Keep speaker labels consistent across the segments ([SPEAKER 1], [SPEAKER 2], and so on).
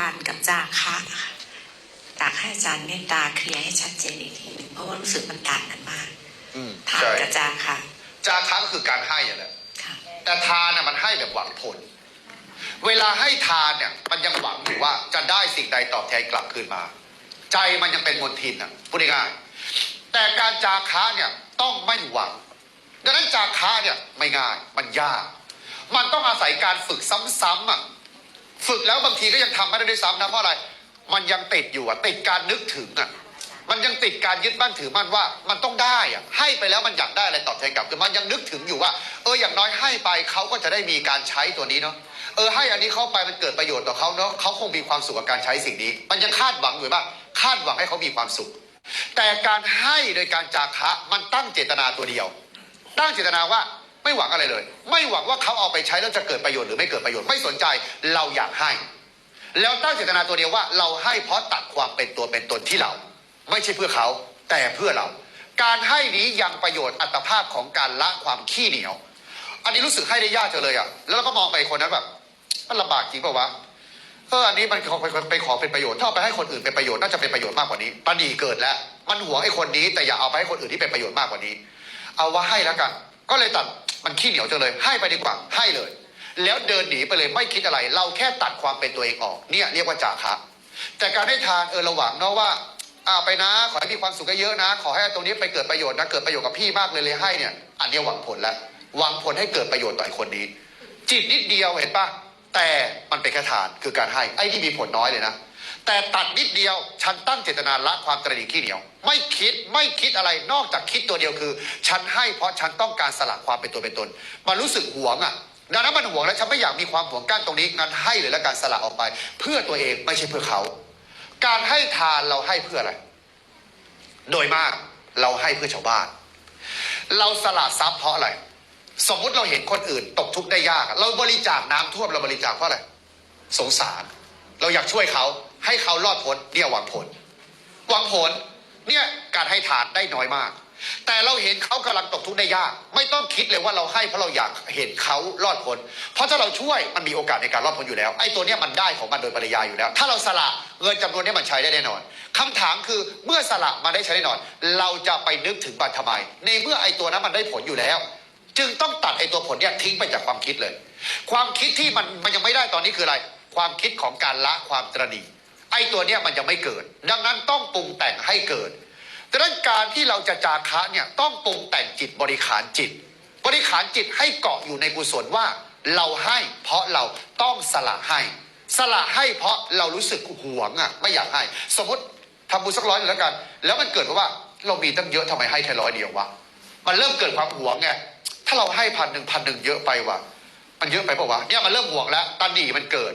[SPEAKER 1] านกับจาคะค่ะอยากให้อาจารย์เมตตาเคลียร์ให้ชัดเจนอีกทีหนึ่งเพราะว่ารู้สึกมันต่างกันมาก
[SPEAKER 2] อืม
[SPEAKER 1] ทาน
[SPEAKER 2] ใช่
[SPEAKER 1] กับจาคะ
[SPEAKER 2] จาคะก็คือการให้อะแหละ
[SPEAKER 1] ค่ะ
[SPEAKER 2] แต่ทานน่ะมันให้แบบหวังผล เวลาให้ทานเนี่ย มันยังหวังอยู่ว่าจะได้สิ่งใดตอบแทนกลับคืนมา ใจมันยังเป็นมนทินอะพูดง่ายๆแต่การจาคะเนี่ยต้องไม่หวัง ดังนั้นจาคะเนี่ยไม่ง่ายมันยาก มันต้องอาศัยการฝึกซ้ำๆอะ ฝึกแล้วบางทีก็ยังทำไม่ได้ด้วยซ้ำนะเพราะอะไร มันยังติดอยู่อะติดการนึกถึงอะมันยังติดการยึดมั่นถือมั่นว่า มันต้องได้อะให้ไปแล้วมันอยากได้อะไรตอบแทนกลับคือมันยังนึกถึงอยู่ว่า เอออย่างน้อยให้ไปเขาก็จะได้มีการใช้ตัวนี้เนาะเออให้อันนี้เข้าไปมันเกิดประโยชน์ต่อเขาเนาะเขาคงมีความสุขกับการใช้สิ่งนี้ มันยังคาดหวังอยู่ว่าคาดหวังให้เขามีความสุข แต่การให้โดยการจาคะมันตั้งเจตนาตัวเดียว ตั้งเจตนาว่า ไม่หวังอะไรเลย ไม่หวังว่าเขาเอาไปใช้แล้วจะเกิดประโยชน์หรือไม่เกิดประโยชน์ไม่สนใจเราอยากให้ แล้วตั้งเจตนาตัวเดียวว่า เราให้เพราะตัดความเป็นตัวเป็นตนที่เรา ไม่ใช่เพื่อเขาแต่เพื่อเรา การให้นี้ยังประโยชน์อัตภาพของการละความขี้เหนียว อันนี้รู้สึกให้ได้ยากจังเลยอะแล้วเราก็มองไปคนนั้นแบบมันลำบากจริงป่าวะเอออันนี้มันขอไปขอเป็นประโยชน์ถ้าเอาไปให้คนอื่นเป็นประโยชน์น่าจะเป็นประโยชน์มากกว่านี้ปัญหาเกิดแล้ว มันหวงไอ้คนนี้แต่อย่าเอาไปให้คนอื่นที่เป็นประโยชน์มากกว่านี้ เอาว่าให้แล้วกัน ก็เลยตัด มันขี้เหนียวจังเลย ให้ไปดีกว่า ให้เลย แล้วเดินหนีไปเลยไม่คิดอะไร เราแค่ตัดความเป็นตัวเองออก เนี่ยเรียกว่าจาคะ แต่การให้ทานเออระหวังเนาะว่าอ่าไปนะ ขอให้มีความสุขเยอะนะ ขอให้ตรงนี้ไปเกิดประโยชน์นะ เกิดประโยชน์กับพี่มากเลยเลยให้เนี่ย อันนี้หวังผลแล้วหวังผลให้เกิดประโยชน์ต่อไอ้คนนี้ จิตนิดเดียวเห็นปะแต่มันเป็นแค่ทานคือการให้ไอ้ที่มีผลน้อยเลยนะ แต่ตัดนิดเดียวฉันตั้งเจตนาละความตระหนี่ขี้เหนียว ไม่คิดไม่คิดอะไรนอกจากคิดตัวเดียวคือ ฉันให้เพราะฉันต้องการสละความเป็นตัวเป็นตนมันรู้สึกหวงอะดังนั้นมันหวงแล้วฉันไม่อยากมีความหวงกั้นตรงนี้งั้นให้เลยแล้วการสละออกไป เพื่อตัวเองไม่ใช่เพื่อเขา การให้ทานเราให้เพื่ออะไร โดยมากเราให้เพื่อชาวบ้าน เราสละทรัพย์เพราะอะไรสมมุติเราเห็นคนอื่น ตกทุกข์ได้ยาก เราบริจาคน้ำท่วมเราบริจาคเพราะอะไรสงสาร เราอยากช่วยเขา ให้เขารอดพ้นเนี่ยหวังผล หวังผลเนี่ยการให้ทานได้น้อยมาก แต่เราเห็นเขากำลังตกทุกข์ได้ยาก ไม่ต้องคิดเลยว่าเราให้เพราะเราอยากเห็นเขารอดพ้นเพราะถ้าเราช่วยมันมีโอกาสในการรอดพ้นอยู่แล้วไอ้ตัวเนี้ยมันได้ของมันโดยปริยายอยู่แล้ว ถ้าเราสละเงินจำนวนเนี้ยมันใช้ได้แน่นอนคำถามคือเมื่อสละมาได้ใช้แน่นอน เราจะไปนึกถึงบัตรทำไม ในเมื่อไอ้ตัวนั้นมันได้ผลอยู่แล้ว จึงต้องตัดไอ้ตัวผลเนี่ยทิ้งไปจากความคิดเลย ความคิดที่มันมันยังไม่ได้ตอนนี้คืออะไร ความคิดของการละความตระหนี่ ไอ้ตัวเนี้ยมันยังไม่เกิด ดังนั้นต้องปรุงแต่งให้เกิดดังนั้นการที่เราจะจาคะเนี่ยต้องปรุงแต่งจิตบริขารจิต บริขารจิตให้เกาะอยู่ในกุศลว่า เราให้เพราะเราต้องสละให้ สละให้เพราะเรารู้สึกหวงอะไม่อยากให้ สมมติทำบุญสักร้อยหนึ่งแล้วกัน แล้วมันเกิดว่าเรามีตั้งเยอะทำไมให้แค่ร้อยเดียววะมันเริ่มเกิดความหวงไงถ้าเราให้พันหนึ่งพันหนึ่งเยอะไปวะมันเยอะไปเปล่าวะเนี่ยมันเริ่มหวงแล้วตันหนีมันเกิด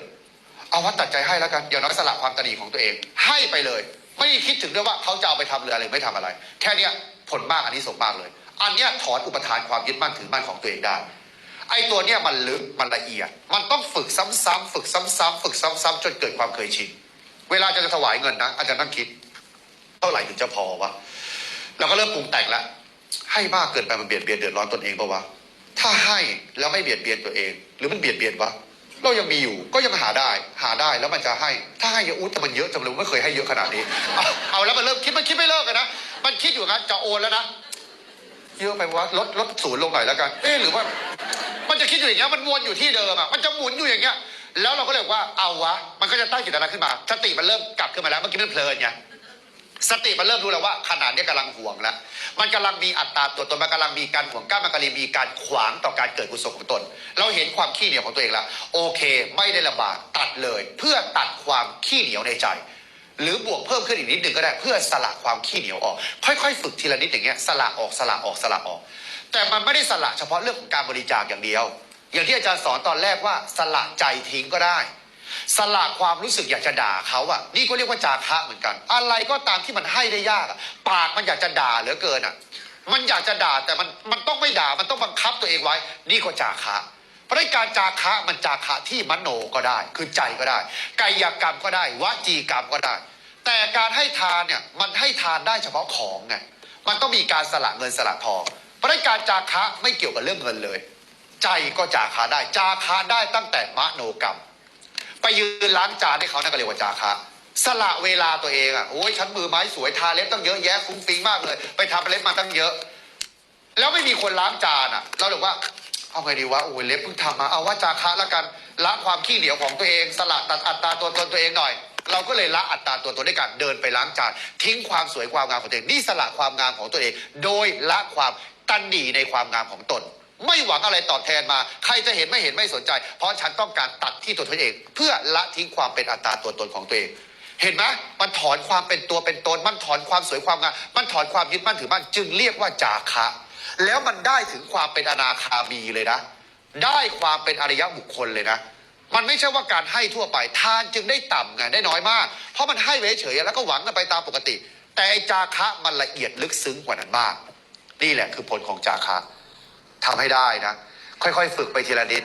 [SPEAKER 2] เอาวัดตัดใจให้แล้วกันอย่างน้อยสละความตันหนีของตัวเอง ให้ไปเลย ไม่คิดถึงด้วยว่าเขาจะเอาไปทำหรืออะไรไม่ทำอะไร แค่เนี้ยผลมากอันนี้สมมากเลย อันเนี้ยถอนอุปทานความยึดมั่นถือมั่นของตัวเองได้ไอ้ตัวเนี้ยมันลึกมันละเอียด มันต้องฝึกซ้ำๆฝึกซ้ำๆฝึกซ้ำๆจนเกิดความเคยชินเวลาจะถวายเงินนะอาจารย์ต้องคิด เท่าไหร่ถึงจะพอวะเราก็เริ่มปรุงแต่งแล้วให้มากเกินไปมันเบียดเบียนเดือดร้อนตนเองปะวะถ้าให้แล้วไม่เบียดเบียนตัวเอง หรือมันเบียดเบียนวะ เรายังมีอยู่ก็ยังหาได้หาได้แล้วมันจะให้ ถ้าให้เยอะอุ้แต่มันเยอะจังเลยไม่เคยให้เยอะขนาดนี้เอาเอาแล้วมันเริ่มคิดมันคิดไม่เลิกกันนะมันคิดอยู่งั้นจะโอนแล้วนะเยอะไปวะลดลดศูนย์ลงหน่อยแล้วกันเอ๊หรือว่า มันจะคิดอยู่อย่างเงี้ยมันวนอยู่ที่เดิมอะมันจะหมุนอยู่อย่างเงี้ยแล้วเราก็เลยบอกว่าเอาวะมันก็จะตั้งจิตนาขึ้นมาสติมันเริ่มกลับขึ้นมาแล้วเมื่อกี้มันเพลินไง สติมันเริ่มรู้แล้วว่าขนาดนี้กำลังห่วงแล้ว มันกำลังมีอัตราตัวตน มันกำลังมีการห่วงกล้ามันกำลังมีการขวางต่อการเกิดกุศลของตน เราเห็นความขี้เหนียวของตัวเองแล้ว โอเค ไม่ได้ลำบากตัดเลย เพื่อตัดความขี้เหนียวในใจ หรือบวกเพิ่มขึ้นอีกนิดหนึ่งก็ได้เพื่อสละความขี้เหนียวออก ค่อยๆ ฝึกทีละนิดอย่างเงี้ยสละออกสละออกสละออก แต่มันไม่ได้สละเฉพาะเรื่องของการบริจาคอย่างเดียว อย่างที่อาจารย์สอนตอนแรกว่าสละใจทิ้งก็ได้ สละความรู้สึกอยากจะด่าเขาอะนี่ก็เรียกว่าจาคะเหมือนกัน อะไรก็ตามที่มันให้ได้ยากอะปากมันอยากจะด่าเหลือเกินอะมันอยากจะด่าแต่มันมันต้องไม่ด่ามันต้องบังคับตัวเองไว้ นี่ก็จาคะเพราะการจาคะมันจาคะที่มโนก็ได้ คือใจก็ได้กายกรรมก็ได้วจีกรรมก็ได้ แต่การให้ทานเนี่ยมันให้ทานได้เฉพาะของไงมันต้องมีการสละเงินสละทองเพราะการจาคะไม่เกี่ยวกับเรื่องเงินเลย ใจก็จาคะได้จาคะได้ตั้งแต่มโนกรรม ไปยืนล้างจานให้เขานั่นก็เรียกว่าจาคะสละเวลาตัวเองอะโอ้ยฉันมือไม้สวยทาเล็บตั้งเยอะแยะฟุ้งฟิ้งมากเลย ไปทำเล็บมาตั้งเยอะ แล้วไม่มีคนล้างจานอะ เราเลยว่าเอาไงดีวะโอ้ยเล็บเพิ่งทำมาเอาว่าจาคะแล้วกันละความขี้เหนียวของตัวเอง สละตัดอัตราตัวตนตัวเองหน่อย เราก็เลยละอัตราตัวตนด้วยการเดินไปล้างจานทิ้งความสวยความงามของตัวเองนี่สละความงามของตัวเอง โดยละความตันหนีในความงามของตน ไม่หวังอะไรตอบแทนมา ใครจะเห็นไม่เห็นไม่สนใจ เพราะฉันต้องการตัดที่ตัวตนเอง เพื่อละทิ้งความเป็นอัตราตัวตนของตัวเอง เห็นไหมมันถอนความเป็นตัวเป็นตน มันถอนความสวยความงามมันถอนความยึดมั่นถือมั่นจึงเรียกว่าจาคะ แล้วมันได้ถึงความเป็นอนาคามีเลยนะ ได้ความเป็นอริยบุคคลเลยนะมันไม่ใช่ว่าการให้ทั่วไปทานจึงได้ต่ำไงได้น้อยมาก เพราะมันให้ไว้เฉยๆแล้วก็หวังกันไปตามปกติ แต่จาคะมันละเอียดลึกซึ้งกว่านั้นมาก นี่แหละคือผลของจาคะ ทำให้ได้นะ ค่อยๆ ฝึกไปทีละนิด